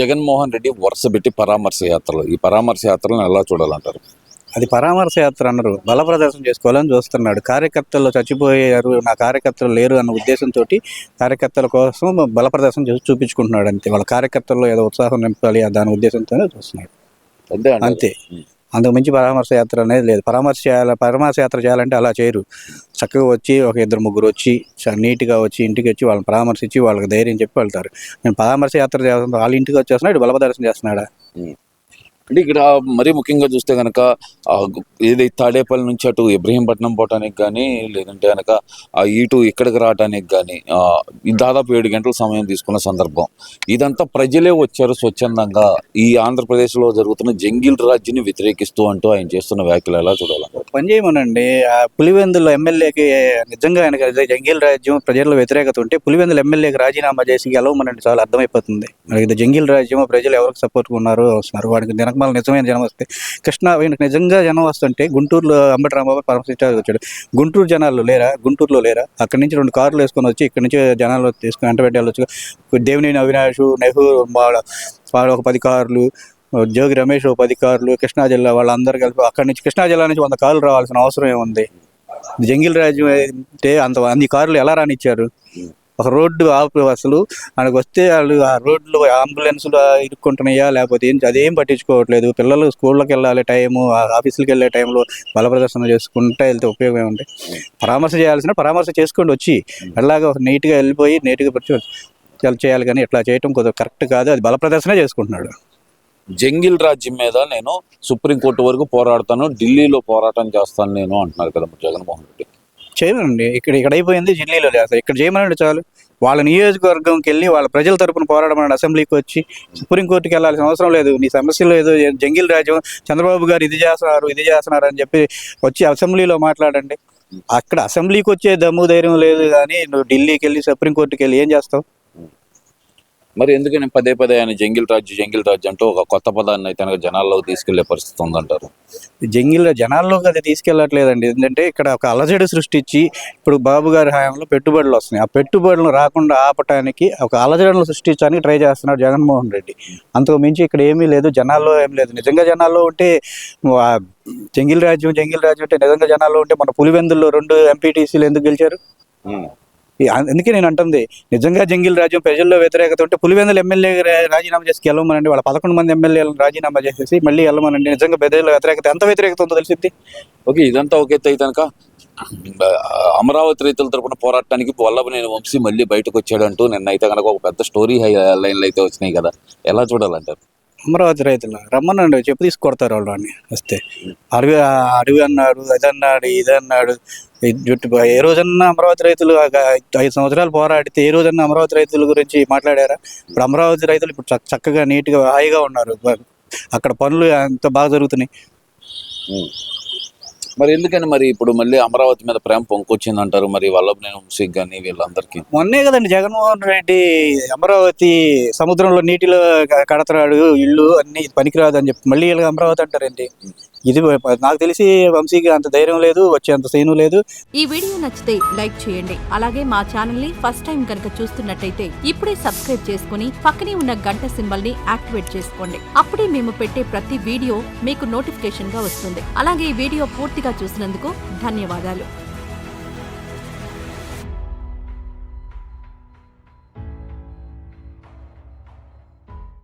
జగన్మోహన్ రెడ్డి వరుస పెట్టి పరామర్శ యాత్రలు. ఈ పరామర్శ యాత్రలను ఎలా చూడాలంటారు? అది పరామర్శ యాత్ర అన్నారు. బల ప్రదర్శన చేసుకోవాలని చూస్తున్నాడు. కార్యకర్తలు చచ్చిపోయారు నా కార్యకర్తలు లేరు అన్న ఉద్దేశంతో కార్యకర్తల కోసం బల ప్రదర్శన చేసి చూపించుకుంటున్నాడు అంతే. వాళ్ళ కార్యకర్తల్లో ఏదో ఉత్సాహం నింపాలి దాని ఉద్దేశంతోనే చూస్తున్నాడు. అంతే. అంతే. అంతకు మించి పరామర్శ యాత్ర అనేది లేదు. పరామర్శ చేయాలి పరామర్శ యాత్ర చేయాలంటే అలా చేయరు. చక్కగా వచ్చి ఒక ఇద్దరు ముగ్గురు వచ్చి చ- నీట్గా వచ్చి ఇంటికి వచ్చి వాళ్ళని పరామర్శించి వాళ్ళకి ధైర్యం చెప్పి వెళ్తారు. నేను పరామర్శ యాత్ర చేస్తున్నాను వాళ్ళ ఇంటికి వచ్చేస్తున్నాడు బల ప్రదర్శన చేస్తున్నాడా? అంటే ఇక్కడ మరీ ముఖ్యంగా చూస్తే కనుక ఏదైతే తాడేపల్లి నుంచి అటు ఇబ్రహీంపట్నం పోవటానికి కానీ లేదంటే కనుక ఇటు ఇక్కడికి రావడానికి కానీ దాదాపు ఏడు గంటల సమయం తీసుకున్న సందర్భం. ఇదంతా ప్రజలే వచ్చారు స్వచ్ఛందంగా. ఈ ఆంధ్రప్రదేశ్లో జరుగుతున్న జంగిల్ రాజ్యాన్ని వ్యతిరేకిస్తూ అంటూ ఆయన చేస్తున్న వ్యాఖ్యలు ఎలా చూడాలి పని చేయమనండి. ఆ పులివెందుల ఎమ్మెల్యేకి నిజంగా ఆయనకి అదే జంగిల్ రాజ్యం ప్రజల వ్యతిరేకత ఉంటే పులివెందుల ఎమ్మెల్యేకి రాజీనామా చేసి గెలవమనండి. చాలా అర్థమైపోతుంది. మరి ఇది జంగిల్ రాజ్యం ప్రజలు ఎవరికి సపోర్ట్ ఉన్నారు వస్తున్నారు వాడికి వెనకమాల నిజమైన జనం వస్తే. కృష్ణ వీళ్ళకి నిజంగా జనం వస్తుంటే గుంటూరులో అంబటి రాంబాబు పరమశిష్టానికి వచ్చాడు. గుంటూరు జనాలు లేరా? గుంటూరులో లేరా? అక్కడి నుంచి రెండు కార్లు వేసుకొని వచ్చి ఇక్కడి నుంచి జనాలు తీసుకుని వెంట పెట్టాలి దేవినేని అవినాష్ నెహ్రూ వాళ్ళ వాళ్ళ ఒక పది కార్లు జోగి రమేష్ ఓ పది కార్లు కృష్ణా జిల్లా వాళ్ళందరూ కలిపి అక్కడి నుంచి కృష్ణా జిల్లా నుంచి వంద కార్లు రావాల్సిన అవసరం ఏముంది? జంగిల్ రాజ్యం అంటే అంత అన్ని కార్లు ఎలా రానిచ్చారు? ఒక రోడ్డు ఆపు అసలు మనకు వస్తే వాళ్ళు ఆ రోడ్లు అంబులెన్స్లు ఇరుక్కుంటున్నాయా? లేకపోతే ఏం అదేం పట్టించుకోవట్లేదు. పిల్లలు స్కూళ్ళకి వెళ్ళాలి టైము ఆఫీసులకు వెళ్ళే టైంలో బల ప్రదర్శన చేసుకుంటే వెళ్తే ఉపయోగం ఏముంది? పరామర్శ చేయాల్సిన పరామర్శ చేసుకోండి వచ్చి. ఎలాగ నీట్గా వెళ్ళిపోయి నీట్గా చేయాలి కానీ ఇట్లా చేయటం కొద్దిగా కరెక్ట్ కాదు. అది బల ప్రదర్శన చేసుకుంటున్నాడు. జంగిల్ రాజ్యం మీద నేను సుప్రీంకోర్టు వరకు పోరాడతాను ఢిల్లీలో పోరాటం చేస్తాను నేను అంటున్నారు కదా జగన్మోహన్ రెడ్డి. చేయమండి ఇక్కడ ఇక్కడ అయిపోయింది ఢిల్లీలో చేస్తారు ఇక్కడ చేయమనండి చాలు. వాళ్ళ నియోజకవర్గంకి వెళ్ళి వాళ్ళ ప్రజల తరపున పోరాడమని అసెంబ్లీకి వచ్చి సుప్రీంకోర్టుకి వెళ్ళాల్సిన అవసరం లేదు. నీ సమస్యలు ఏదో జంగిల్ రాజ్యం చంద్రబాబు గారు ఇది చేస్తున్నారు ఇది చేస్తున్నారు అని చెప్పి వచ్చి అసెంబ్లీలో మాట్లాడండి. అక్కడ అసెంబ్లీకి వచ్చే దమ్ము ధైర్యం లేదు కానీ నువ్వు ఢిల్లీకి వెళ్ళి సుప్రీంకోర్టుకి వెళ్ళి ఏం చేస్తావు? మరి ఎందుకని పదే పదే ఆయన జంగిల్ రాజ్యం జంగిల్ రాజ్యం అంటూ ఒక కొత్త పదాన్ని అయితే జనాల్లోకి తీసుకెళ్ళే పరిస్థితి ఉందంటారు? జంగిల్ జనాల్లోకి అది తీసుకెళ్ళట్లేదండి. ఎందుకంటే ఇక్కడ ఒక అలజడి సృష్టించి ఇప్పుడు బాబు గారి హయాంలో పెట్టుబడులు వస్తున్నాయి. ఆ పెట్టుబడులు రాకుండా ఆపటానికి ఒక అలజడులు సృష్టించడానికి ట్రై చేస్తున్నాడు జగన్మోహన్ రెడ్డి. అంతకు మించి ఇక్కడ ఏమీ లేదు జనాల్లో ఏం లేదు. నిజంగా జనాల్లో ఉంటే జంగిల్ రాజ్యం జంగిల్ రాజ్యం అంటే నిజంగా జనాల్లో ఉంటే మన పులివెందుల్లో రెండు ఎంపీటీసీలు ఎందుకు గెలిచారు? అందుకే నేను అంటుంది నిజంగా జంగిల్ రాజ్యం ప్రజల్లో వ్యతిరేకత ఉంటే పులివెందుల ఎమ్మెల్యే రాజీనామా చేసి వెళ్ళమనండి వాళ్ళ పదకొండు మంది ఎమ్మెల్యేలను రాజీనామా చేసేసి మళ్ళీ వెళ్ళమనండి నిజంగా ప్రజల్లో వ్యతిరేకత ఎంత వ్యతిరేకత ఉందో తెలిసింది ఓకే ఇదంతా ఒక ఎత్తు అయితే కనుక అమరావతి రైతుల తరపున పోరాటానికి వల్లభనేని వంశీ మళ్ళీ బయటకు వచ్చాడంటూ నిన్న అయితే కనుక ఒక పెద్ద స్టోరీ హై లైన్లు అయితే వచ్చినాయి కదా. ఎలా చూడాలంటారు? అమరావతి రైతులు రమ్మనండి చెప్పు తీసుకొడతారు వాళ్ళు అని వస్తే. అడవి అడవి అన్నాడు అది అన్నాడు ఇది అన్నాడు జుట్టు ఏ రోజన్నా అమరావతి రైతులు ఐదు సంవత్సరాలు పోరాడితే ఏ రోజన్నా అమరావతి రైతుల గురించి మాట్లాడారా? ఇప్పుడు అమరావతి రైతులు ఇప్పుడు చక్కగా నీట్గా హాయిగా ఉన్నారు. అక్కడ పనులు అంత బాగా జరుగుతున్నాయి? మరి ఎందుకని మరి ఇప్పుడు మళ్ళీ అమరావతి మీద ప్రేమ పొంకొచ్చింది అంటారు మరి వల్లభనేని వంశీకి కానీ వీళ్ళందరికీ? మొన్నే కదండి జగన్మోహన్ రెడ్డి అమరావతి సముద్రంలో నీటిలో కడతాడు ఇల్లు అన్ని పనికిరాదు అని చెప్పి మళ్ళీ వీళ్ళకి అమరావతి అంటారేంటి ఇది నాకు తెలిసి వంశీకి అంత ధైర్యం లేదు వచ్చేంత సీను లేదు. ఈ వీడియో నచ్చితే లైక్ చేయండి. అలాగే మా ఛానల్ని ఫస్ట్ టైం కనుక చూస్తున్నట్టయితే ఇప్పుడే సబ్స్క్రైబ్ చేసుకుని పక్కనే ఉన్న గంట సింబల్ని యాక్టివేట్ చేసుకోండి. అప్పుడే మేము పెట్టే ప్రతి వీడియో మీకు నోటిఫికేషన్గా వస్తుంది. అలాగే ఈ వీడియో పూర్తిగా చూసినందుకు ధన్యవాదాలు.